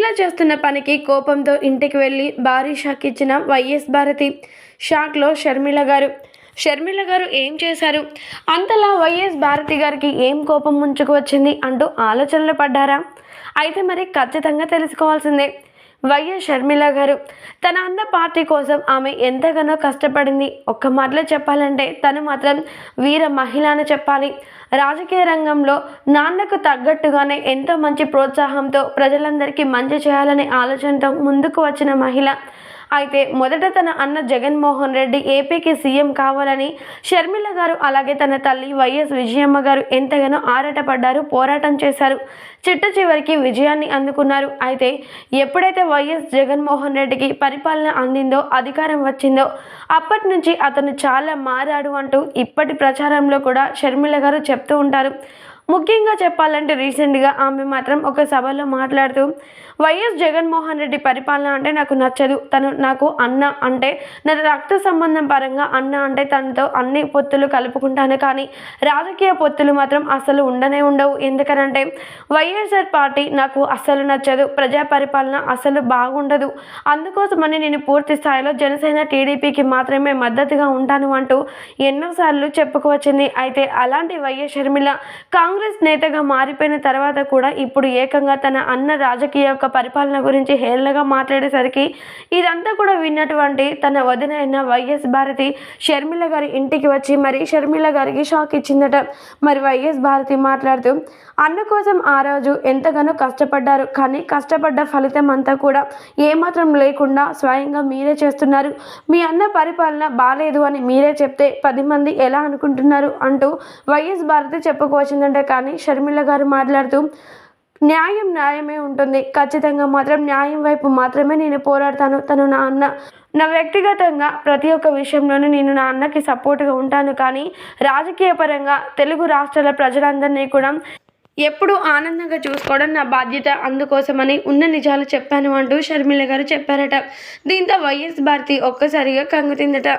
షర్మిల చేస్తున్న పనికి కోపంతో ఇంటికి వెళ్ళి భారీ షాక్ ఇచ్చిన వైఎస్ భారతి. షాక్లో షర్మిల గారు షర్మిల గారు ఏం చేశారు? అంతలా వైఎస్ భారతి గారికి ఏం కోపం ముంచుకు వచ్చింది? అంటూ ఆలోచనలు పడ్డారా? అయితే మరి ఖచ్చితంగా తెలుసుకోవాల్సిందే. వైఎస్ షర్మిల గారు తన అన్న పార్టీ కోసం ఆమె ఎంతగానో కష్టపడింది. ఒక్క మాటలో చెప్పాలంటే తను మాత్రం వీర మహిళ అని చెప్పాలి. రాజకీయ రంగంలో నాన్నకు తగ్గట్టుగానే ఎంతో మంచి ప్రోత్సాహంతో ప్రజలందరికీ మంచి చేయాలనే ఆలోచనతో ముందుకు వచ్చిన మహిళ. అయితే మొదట తన అన్న జగన్మోహన్ రెడ్డి ఏపీకి సీఎం కావాలని షర్మిల గారు అలాగే తన తల్లి వైఎస్ విజయమ్మ గారు ఎంతగానో ఆరాటపడ్డారు పోరాటం చేశారు. చిట్ట చివరికి విజయాన్ని అందుకున్నారు. అయితే ఎప్పుడైతే వైఎస్ జగన్మోహన్ రెడ్డికి పరిపాలన అందిందో అధికారం వచ్చిందో అప్పటి నుంచి అతను చాలా మారాడు అంటూ ఇప్పటి ప్రచారంలో కూడా షర్మిల గారు చెప్తూ ఉంటారు. ముఖ్యంగా చెప్పాలంటే రీసెంట్గా ఆమె మాత్రం ఒక సభలో మాట్లాడుతూ వైఎస్ జగన్మోహన్ రెడ్డి పరిపాలన అంటే నాకు నచ్చదు. తను నాకు అన్న అంటే నా రక్త సంబంధం పరంగా అన్న అంటే తనతో అన్ని పొత్తులు కలుపుకుంటాను కానీ రాజకీయ పొత్తులు మాత్రం అసలు ఉండనే ఉండవు. ఎందుకనంటే వైఎస్ఆర్ పార్టీ నాకు అస్సలు నచ్చదు. ప్రజా పరిపాలన అసలు బాగుండదు. అందుకోసమని నేను పూర్తి స్థాయిలో జనసేన టీడీపీకి మాత్రమే మద్దతుగా ఉంటాను అంటూ ఎన్నోసార్లు చెప్పుకొచ్చింది అయితే అలాంటి వైఎస్ షర్మిల కాంగ్రెస్ నేతగా మారిపోయిన తర్వాత కూడా ఇప్పుడు ఏకంగా తన అన్న రాజకీయ యొక్క పరిపాలన గురించి హేళనగా మాట్లాడేసరికి ఇదంతా కూడా విన్నటువంటి తన వదిన అయిన వైఎస్ భారతి షర్మిల గారి ఇంటికి వచ్చి మరి షర్మిల గారికి షాక్ ఇచ్చిందట. మరి వైఎస్ భారతి మాట్లాడుతూ అన్న కోసం ఆ రోజు ఎంతగానో కష్టపడ్డారు. కానీ కష్టపడ్డ ఫలితం అంతా కూడా ఏమాత్రం లేకుండా స్వయంగా మీరే చేస్తున్నారు. మీ అన్న పరిపాలన బాగాలేదు అని మీరే చెప్తే పది మంది ఎలా అనుకుంటున్నారు? అంటూ వైఎస్ భారతి చెప్పుకోవచ్చిందంటే. కానీ షర్మిల గారు మాట్లాడుతూ న్యాయం న్యాయమే ఉంటుంది. ఖచ్చితంగా మాత్రం న్యాయం వైపు మాత్రమే నేను పోరాడతాను. తను నా అన్న. నా వ్యక్తిగతంగా ప్రతి ఒక్క విషయంలోనూ నేను నా అన్నకి సపోర్ట్గా ఉంటాను. కానీ రాజకీయ పరంగా తెలుగు రాష్ట్రాల ప్రజలందరినీ కూడా ఎప్పుడూ ఆనందంగా చూసుకోవడం నా బాధ్యత. అందుకోసమని ఉన్న నిజాలు చెప్పాను అంటూ షర్మిల గారు చెప్పారట. దీంతో వైఎస్ భారతి ఒక్కసారిగా కంగుతిందట